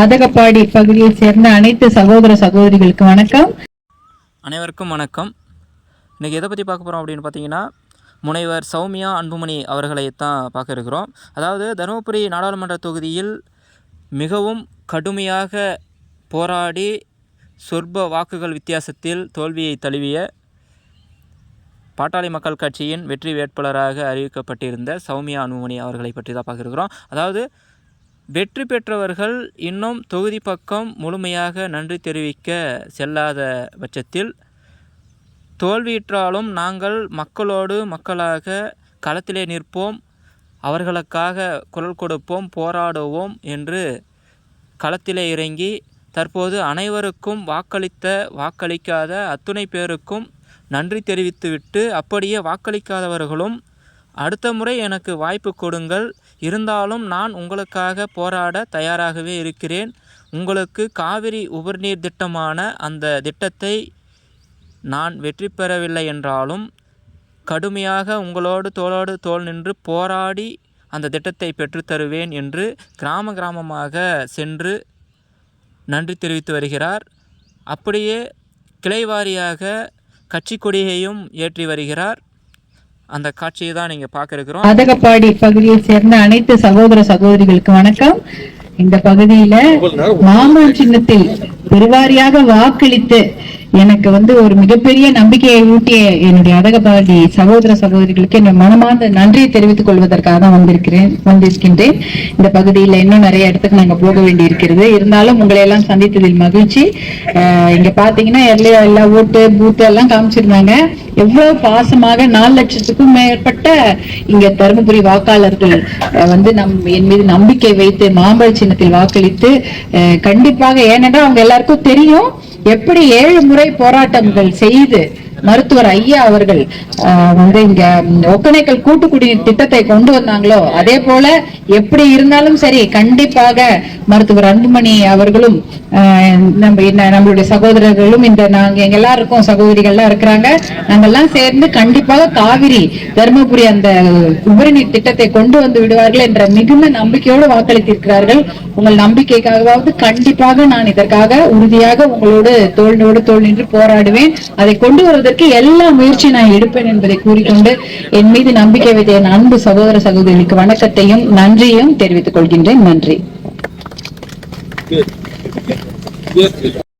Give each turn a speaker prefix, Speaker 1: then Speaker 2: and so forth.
Speaker 1: அதகப்பாடி பகுதியைச் சேர்ந்த அனைத்து சகோதர சகோதரிகளுக்கு வணக்கம்.
Speaker 2: அனைவருக்கும் வணக்கம். இன்றைக்கி எதை பற்றி பார்க்க போகிறோம் அப்படின்னு பார்த்தீங்கன்னா முனைவர் சௌமியா அன்புமணி அவர்களை தான் பார்க்க இருக்கிறோம். அதாவது தருமபுரி நாடாளுமன்ற தொகுதியில் மிகவும் கடுமையாக போராடி சொற்ப வாக்குகள் வித்தியாசத்தில் தோல்வியை தழுவிய பாட்டாளி மக்கள் கட்சியின் வெற்றி வேட்பாளராக அறிவிக்கப்பட்டிருந்த சௌமியா அன்புமணி அவர்களை பற்றி தான் பார்க்க இருக்கிறோம். அதாவது வெற்றி பெற்றவர்கள் இன்னும் தொகுதி பக்கம் முழுமையாக நன்றி தெரிவிக்க செல்லாத பட்சத்தில் தோல்வியுற்றாலும் நாங்கள் மக்களோடு மக்களாக களத்திலே நிற்போம் அவர்களுக்காக குரல் கொடுப்போம் போராடுவோம் என்று களத்திலே இறங்கி தற்போது அனைவருக்கும் வாக்களித்த வாக்களிக்காத அத்துணை பேருக்கும் நன்றி தெரிவித்துவிட்டு அப்படியே வாக்களிக்காதவர்களும் அடுத்த முறை எனக்கு வாய்ப்பு கொடுங்கள். இருந்தாலும் நான் உங்களுக்காக போராட தயாராகவே இருக்கிறேன். உங்களுக்கு காவிரி உபரிநீர் திட்டமான அந்த திட்டத்தை நான் வெற்றி பெறவில்லை என்றாலும் கடுமையாக உங்களோடு தோளோடு தோள் நின்று போராடி அந்த திட்டத்தை பெற்றுத்தருவேன் என்று கிராம கிராமமாக சென்று நன்றி தெரிவித்து வருகிறார். அப்படியே கிளைவாரியாக கட்சி கொடியையும் ஏற்றி வருகிறார். அந்த காட்சியை தான் நீங்கள் பார்க்க இருக்கிறோம்
Speaker 1: அதகப்பாடி பகுதியைச் சேர்ந்த அனைத்து சகோதர சகோதரிகளுக்கு வணக்கம். இந்த பகுதியில மாமன் சின்னத்தில் பெருவாரியாக வாக்களித்து எனக்கு வந்து ஒரு மிகப்பெரிய நம்பிக்கையை ஊட்டிய என்னுடைய அதகபாடி சகோதர சகோதரிகளுக்கு என் மனமார்ந்த நன்றியை தெரிவித்துக் கொள்வதற்காக தான் வந்திருக்கிறேன் வந்திருக்கின்றேன். இந்த பகுதியில இன்னும் நிறைய இடத்துக்கு நாங்க போக வேண்டி இருக்கிறது இருந்தாலும் உங்களை எல்லாம் சந்தித்ததில் மகிழ்ச்சி. அஹ் இங்க பாத்தீங்கன்னா எல்லையா எல்லா ஓட்டு பூத்து எல்லாம் காமிச்சிருந்தாங்க. எவ்வளவு பாசமாக நாலு லட்சத்துக்கும் மேற்பட்ட இங்க தருமபுரி வாக்காளர்கள் அஹ், வந்து நம் என் மீது நம்பிக்கை வைத்து மாம்பழ சின்னத்தில் வாக்களித்து கண்டிப்பாக ஏனென்றால் அவங்க எல்லாருக்கும் தெரியும். எப்படி ஏழு முறை போராட்டங்கள் செய்து மருத்துவர் ஐயா அவர்கள் வந்து இங்க ம், ஒக்கனைக்கல் கூட்டு குடிநீர் திட்டத்தை கொண்டு வந்தாங்களோ அதே போல எப்படி இருந்தாலும் சரி கண்டிப்பாக மருத்துவர் அன்புமணி அவர்களும் நம்ம நம்மளுடைய சகோதரர்களும் இந்த நாங்க எங்க எல்லாருக்கும் சகோதரிகள்லாம் இருக்கிறாங்க. நாங்கெல்லாம் சேர்ந்து கண்டிப்பாக காவிரி தருமபுரி அந்த உபரிநீர் திட்டத்தை கொண்டு வந்து விடுவார்கள் என்ற மிகுந்த நம்பிக்கையோடு வாக்களித்திருக்கிறார்கள். உங்கள் நம்பிக்கைக்காகவாவது கண்டிப்பாக நான் இதற்காக உறுதியாக உங்களோடு தோளோடு தோல் நின்று போராடுவேன். அதை கொண்டு செய்வதற்கு எல்லா முயற்சியை நான் எடுப்பேன் என்பதை கூறிக்கொண்டு என் மீது நம்பிக்கை வைத்த என் அன்பு சகோதர சகோதரிகளுக்கு வணக்கத்தையும் நன்றியும் தெரிவித்துக் கொள்கின்றேன். நன்றி.